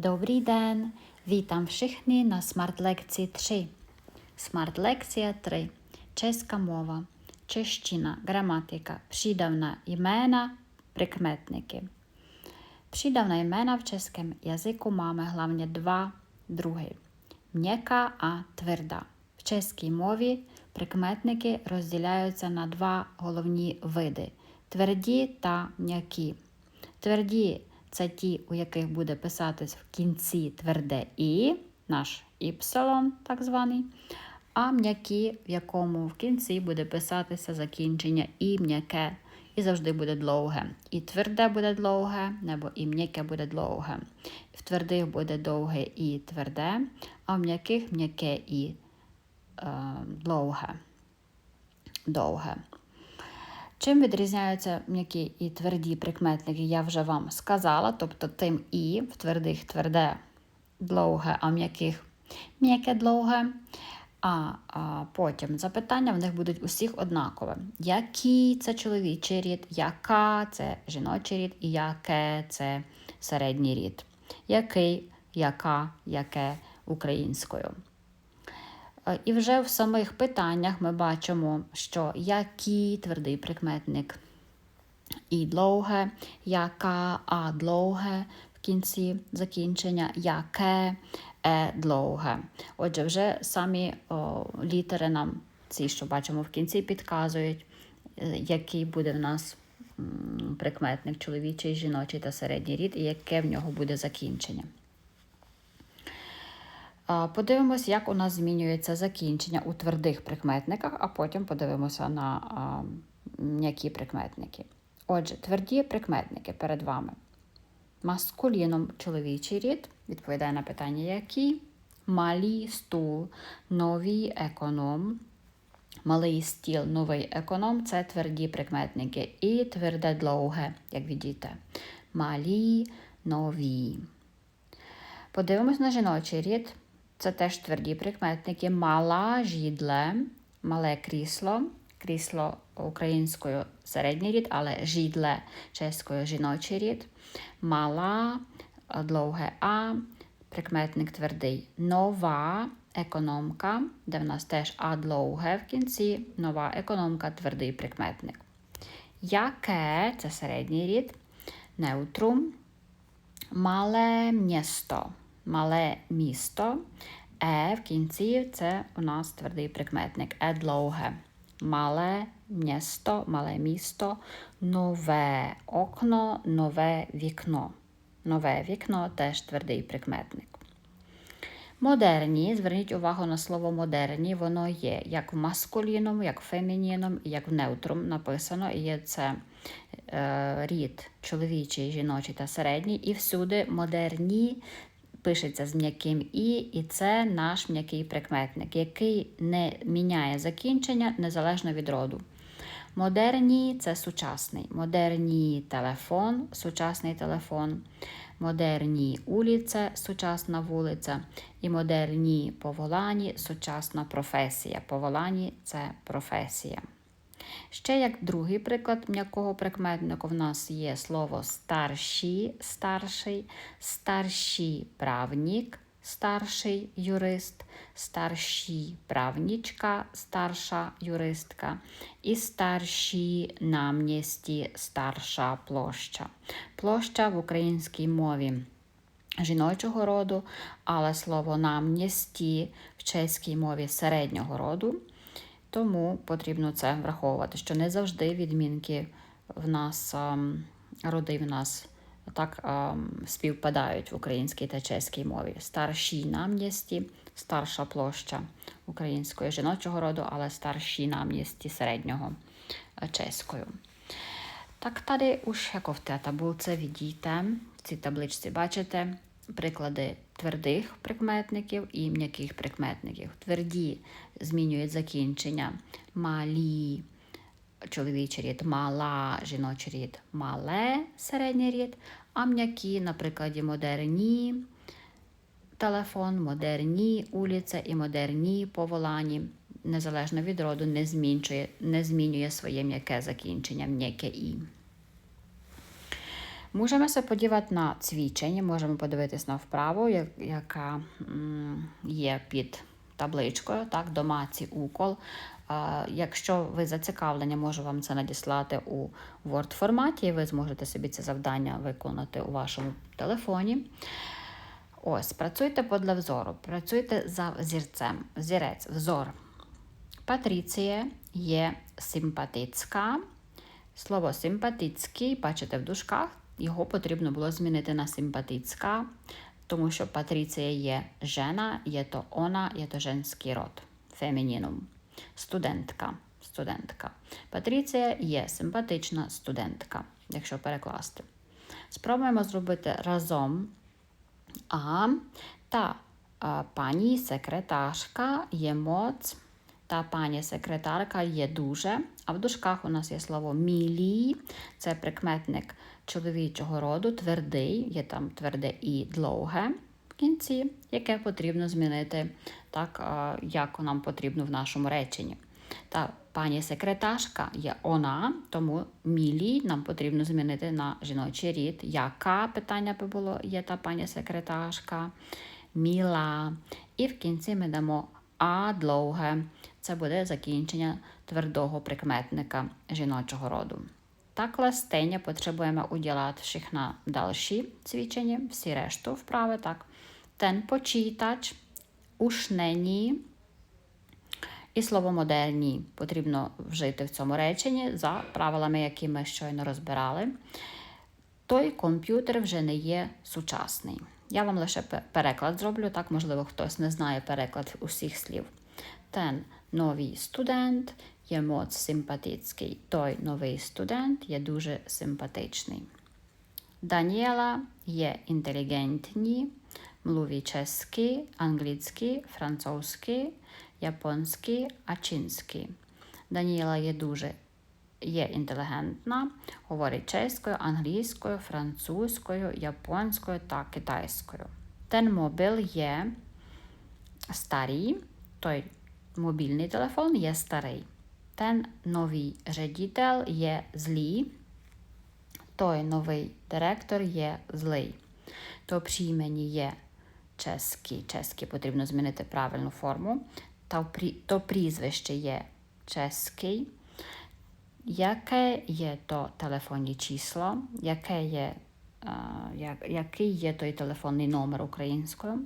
Dobrý den, vítám všechny na Smart Lekcji 3. Smart Lekcja 3. Česká mова, čeština, gramatika, přídavná jména, prikmetniki. Přídavná jména v českém jazyku máme hlavně dva druhy. Měkká a тверда. В чеській мові прикметники розділяються на два головні види тверді та м'які. Тверді це ті, у яких буде писатись в кінці тверде і, наш іпсилон, так званий, а м'які, в якому в кінці буде писатися закінчення і м'яке, і завжди буде довге. І тверде буде довге, небо і м'яке буде довге. В твердих буде довге і тверде, а в м'яких м'яке і е, довге. довге. Чим відрізняються м'які і тверді прикметники, я вже вам сказала, тобто тим і в твердих тверде довге, а м'яких м'яке довге. А, а потім запитання в них будуть усіх однакове. Який це чоловічий рід, яка це жіночий рід і яке це середній рід. Який, яка, яке українською. Е, І вже в самих питаннях ми бачимо, що який твердий прикметник і довге, яка, а довге в кінці закінчення, яке е довге. Отже, вже самі о, літери нам, ці, що бачимо в кінці, підказують, е, який буде в нас прикметник чоловічий, жіночий та середній рід, і яке в нього буде закінчення. А, Подивимося, як у нас змінюється закінчення у твердих прикметниках, а потім подивимося на м'які прикметники. Отже, тверді прикметники перед вами. Маскуліном чоловічий рід відповідає на питання, який. Малий стул, новий економ. Малий стіл, новий економ це тверді прикметники. І тверде довге, як видите. Малі, нові. Подивимось на жіночий рід. Це теж тверді прикметники. Мала жідле, мале крісло, крісло українською середній рід, але жідле чеською жіночий рід. Мала, довге А, прикметник твердий. Нова економка, де в нас теж А довге в кінці. Нова економка, твердий прикметник. Яке це середній рід. Неутрум. Мале місто. Мале місто. Е в кінці це у нас твердий прикметник. Е довге. Мале місто, мале місто, нове окно, нове вікно. Нове вікно теж твердий прикметник. Модерні, зверніть увагу на слово модерні, воно є як в маскуліному, як в фемініному, як в неутрум написано. І є це е, рід чоловічий, жіночий та середній. І всюди модерні пишеться з м'яким і, і це наш м'який прикметник, який не міняє закінчення незалежно від роду. Модерні це сучасний. Модерні телефон, сучасний телефон. Модерні уліце, сучасна вулиця. І модерні поволані, сучасна професія. Поволані це професія. Ще як другий приклад м'якого прикметника в нас є слово старші, старший, старший правнік, старший юрист, старші правнічка, старша юристка і старші намісті, старша площа. Площа в українській мові. Жіночого роду, але слово намністі в чеській мові середнього роду. Тому потрібно це враховувати, що не завжди відмінки в нас, роди в нас так співпадають в українській та чеській мові. Старші нам'єсті, старша площа української жіночого роду, але старші нам'єсті середнього чеською. Так už jako v té tabulce в цій табличці бачите приклади твердих прикметників і м'яких прикметників. Тверді змінюють закінчення малі, чоловічий рід, мала, жіночий рід, мале, середній рід, а м'які, на прикладі модерні телефон, модерні улиця і модерні поволані. Незалежно від роду не змінює, не змінює своє м'яке закінчення, м'яке і. Можемо се подивати на цвічення, можемо подивитись на вправу, яка є під табличкою, так, домаці укол. Якщо ви зацікавлені, можу вам це надіслати у Word форматі, і ви зможете собі це завдання виконати у вашому телефоні. Ось, працюйте подля взору, працюйте за зірцем. Зірець, взор. Патріція є симпатицька. Слово симпатицький, бачите в дужках, його потрібно було змінити на симпатицька, тому що Патріція є жена, є то вона, є то женський род, фемінінум. Студентка. студентка. Патріція є симпатична студентка, якщо перекласти. Спробуємо зробити разом. А та а, пані секретарка є моц. Та пані секретарка є дуже. А в дужках у нас є слово мілі. Це прикметник чоловічого роду, твердий, є там тверде і довге в кінці, яке потрібно змінити так, як нам потрібно в нашому реченні. Та пані секретарка є вона, тому мілі нам потрібно змінити на жіночий рід. Яка питання би було є та пані секретарка? Міла. І в кінці ми дамо а довге. Це буде закінчення твердого прикметника жіночого роду. Так ластення потребуємо уділати на дальші цвічення, всі решту вправи. Так. Ten почитач, ушнені, і слово модерні потрібно вжити в цьому реченні за правилами, які ми щойно розбирали. Той комп'ютер вже не є сучасний. Я вам лише переклад зроблю, так, можливо, хтось не знає переклад усіх слів. Ten новий студент є моц симпатицький. Той новий студент є дуже симпатичний. Даніела є інтелігентні, мluví česky, anglicky, francouzsky, японський, а чинський. Даніела є дуже є інтелігентна, говорить чеською, англійською, французькою, японською та китайською. Ten мобіл є старий, той мобільний телефон є старий. Ten новий редітель є злий, той новий директор є злий. То příjmení є чеський. Чеський потрібно змінити правильну форму. То прізвище є чеський. Яке є то телефонне число? Яке є, е, як, який є той телефонний номер українською?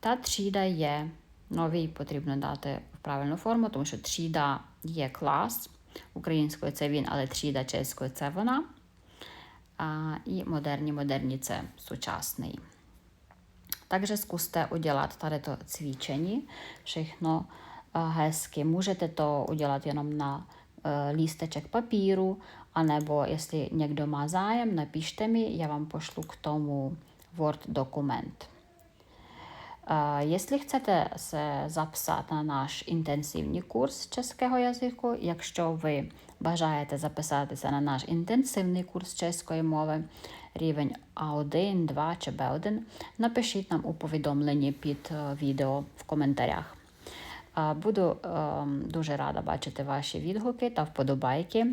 Та тříда є новий, потрібно дати в правильну форму, тому що тříда є клас. Українською це він, але тříда чеською це вона. А, і модерні, модерні це сучасний. Takže zkuste udělat tady to cvičení, všechno eh, hezky. Můžete to udělat jenom na eh, lísteček papíru, anebo jestli někdo má zájem, napište mi, já vám pošlu k tomu Word dokument. Якщо chcete се записати на наш інтенсивний курс чеського язику, якщо ви бажаєте записатися на наш інтенсивний курс чеської мови, рівень А1, 2 чи Б1, напишіть нам у повідомленні під е, відео в коментарях. Буду е, дуже рада бачити ваші відгуки та вподобайки,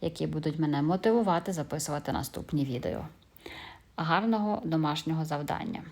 які будуть мене мотивувати записувати наступні відео. Гарного домашнього завдання!